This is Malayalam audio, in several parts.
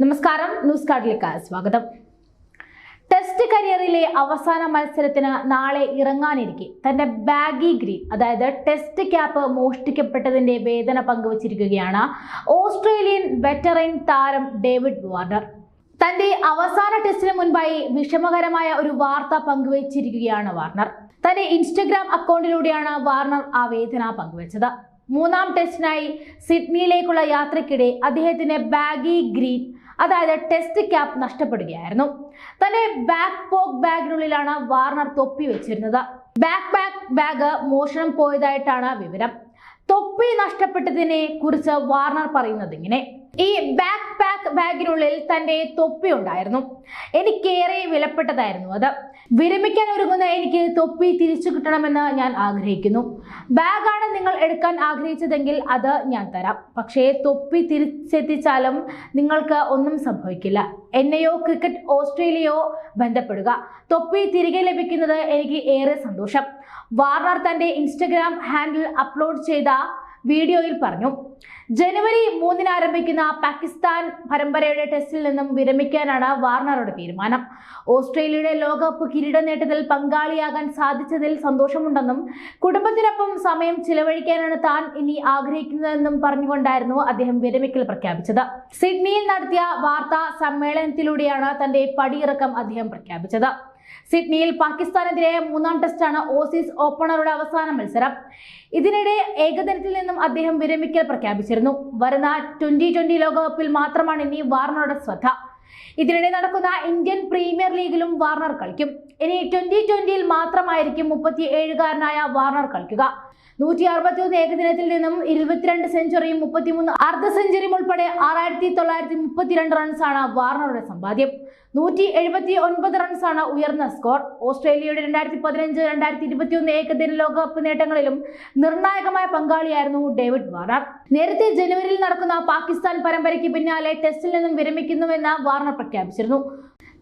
നമസ്കാരം ന്യൂസ് കാർഡിലേക്ക് സ്വാഗതം. ടെസ്റ്റ് കരിയറിലെ അവസാന മത്സരത്തിന് നാളെ ഇറങ്ങാനിരിക്കെ. തന്റെ ബാഗി ഗ്രീൻ അതായത് ടെസ്റ്റ് ക്യാപ്പ് മോഷ്ടിക്കപ്പെട്ടതിന്റെ വേദന പങ്കുവച്ചിരിക്കുകയാണ് ഓസ്ട്രേലിയൻ വെറ്ററൻ താരം ഡേവിഡ് വാർണർ. തന്റെ അവസാന ടെസ്റ്റിന് മുൻപായി വിഷമകരമായ ഒരു വാർത്ത പങ്കുവച്ചിരിക്കുകയാണ് വാർണർ. തന്റെ ഇൻസ്റ്റഗ്രാം അക്കൗണ്ടിലൂടെയാണ് വാർണർ ആ വേദന പങ്കുവച്ചത്. മൂന്നാം ടെസ്റ്റിനായി സിഡ്നിയിലേക്കുള്ള യാത്രയ്ക്കിടെ അദ്ദേഹത്തിന്റെ ബാഗി ഗ്രീൻ അതായത് ടെസ്റ്റ് ക്യാപ്പ് നഷ്ടപ്പെടുകയായിരുന്നു. തന്റെ ബാക്ക് പോക്ക് ബാഗിനുള്ളിലാണ് വാർണർ തൊപ്പി വെച്ചിരുന്നത്. ബാക്ക് ബാക്ക് ബാഗ് മോഷണം പോയതായിട്ടാണ് വിവരം. തൊപ്പി നഷ്ടപ്പെട്ടതിനെ കുറിച്ച് വാർണർ പറയുന്നത് ഇങ്ങനെ. ഈ ബാക്ക് പാക്ക് ബാഗിനുള്ളിൽ തന്റെ തൊപ്പി ഉണ്ടായിരുന്നു. എനിക്കേറെ വിലപ്പെട്ടതായിരുന്നു അത്. വിരമിക്കാൻ ഒരുങ്ങുന്ന എനിക്ക് തൊപ്പി തിരിച്ചു കിട്ടണമെന്ന് ഞാൻ ആഗ്രഹിക്കുന്നു. ബാഗാണ് നിങ്ങൾ എടുക്കാൻ ആഗ്രഹിച്ചതെങ്കിൽ അത് ഞാൻ തരാം. പക്ഷേ തൊപ്പി തിരിച്ചെത്തിച്ചാലും നിങ്ങൾക്ക് ഒന്നും സംഭവിക്കില്ല. എന്നെയോ ക്രിക്കറ്റ് ഓസ്ട്രേലിയയോ ബന്ധപ്പെടുക. തൊപ്പി തിരികെ ലഭിക്കുന്നത് എനിക്ക് ഏറെ സന്തോഷം. വാർണർ തന്റെ ഇൻസ്റ്റഗ്രാം ഹാൻഡിൽ അപ്ലോഡ് ചെയ്ത വീഡിയോയിൽ പറഞ്ഞു. ജനുവരി മൂന്നിന് ആരംഭിക്കുന്ന പാകിസ്ഥാൻ പരമ്പരയുടെ ടെസ്റ്റിൽ നിന്നും വിരമിക്കാനാണ് വാർണറുടെ തീരുമാനം. ഓസ്ട്രേലിയയുടെ ലോകകപ്പ് കിരീട നേട്ടത്തിൽ പങ്കാളിയാകാൻ സാധിച്ചതിൽ സന്തോഷമുണ്ടെന്നും കുടുംബത്തിനൊപ്പം സമയം ചിലവഴിക്കാനാണ് താൻ ഇനി ആഗ്രഹിക്കുന്നതെന്നും പറഞ്ഞുകൊണ്ടായിരുന്നു അദ്ദേഹം വിരമിക്കൽ പ്രഖ്യാപിച്ചത്. സിഡ്നിയിൽ നടത്തിയ വാർത്താ സമ്മേളനത്തിലൂടെയാണ് തന്റെ പടിയിറക്കം അദ്ദേഹം പ്രഖ്യാപിച്ചത്. സിഡ്നിയിൽ പാകിസ്ഥാനെതിരെ മൂന്നാം ടെസ്റ്റാണ് ഓസീസ് ഓപ്പണറുടെ അവസാന മത്സരം. ഇതിനിടെ ഏകദിനത്തിൽ നിന്നും അദ്ദേഹം വിരമിക്കൽ പ്രഖ്യാപിച്ചിരുന്നു. വരുന്ന ട്വന്റി ട്വന്റി ലോകകപ്പിൽ മാത്രമാണ് ഇനി വാർണറുടെ ശ്രദ്ധ. ഇതിനിടെ നടക്കുന്ന ഇന്ത്യൻ പ്രീമിയർ ലീഗിലും വാർണർ കളിക്കും. ഇനി ട്വന്റി ട്വന്റിയിൽ മാത്രമായിരിക്കും മുപ്പത്തി ഏഴുകാരനായ വാർണർ കളിക്കുക. നൂറ്റി അറുപത്തി ഒന്ന് ഏകദിനത്തിൽ നിന്നും ഇരുപത്തിരണ്ട് സെഞ്ചുറിയും മുപ്പത്തിമൂന്ന് അർദ്ധ സെഞ്ചുറിയും ഉൾപ്പെടെ ആറായിരത്തി തൊള്ളായിരത്തി മുപ്പത്തിരണ്ട് റൺസാണ് വാർണറുടെ സമ്പാദ്യം. നൂറ്റി എഴുപത്തി ഒൻപത് റൺസാണ് ഉയർന്ന സ്കോർ. ഓസ്ട്രേലിയയുടെ രണ്ടായിരത്തി പതിനഞ്ച് രണ്ടായിരത്തി ഇരുപത്തിയൊന്ന് ഏകദിന ലോകകപ്പ് നേട്ടങ്ങളിലും നിർണായകമായ പങ്കാളിയായിരുന്നു ഡേവിഡ് വാർണർ. നേരത്തെ ജനുവരിയിൽ നടക്കുന്ന പാകിസ്ഥാൻ പരമ്പരയ്ക്ക് പിന്നാലെ ടെസ്റ്റിൽ നിന്നും വിരമിക്കുന്നുവെന്ന് വാർണർ പ്രഖ്യാപിച്ചിരുന്നു.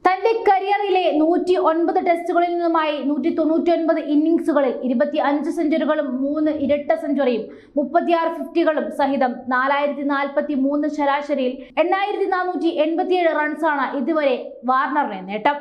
തന്റെ കരിയറിലെ നൂറ്റി ഒൻപത് ടെസ്റ്റുകളിൽ നിന്നുമായി നൂറ്റി തൊണ്ണൂറ്റി ഒൻപത് ഇന്നിംഗ്സുകളിൽ ഇരുപത്തി അഞ്ച് സെഞ്ചുറികളും മൂന്ന് ഇരട്ട സെഞ്ചുറിയും മുപ്പത്തിയാറ് ഫിഫ്റ്റികളും സഹിതം നാലായിരത്തി നാൽപ്പത്തി മൂന്ന് ശരാശരിയിൽ എണ്ണായിരത്തി നാനൂറ്റി എൺപത്തിയേഴ് റൺസാണ് ഇതുവരെ വാർണറിന്റെ നേട്ടം.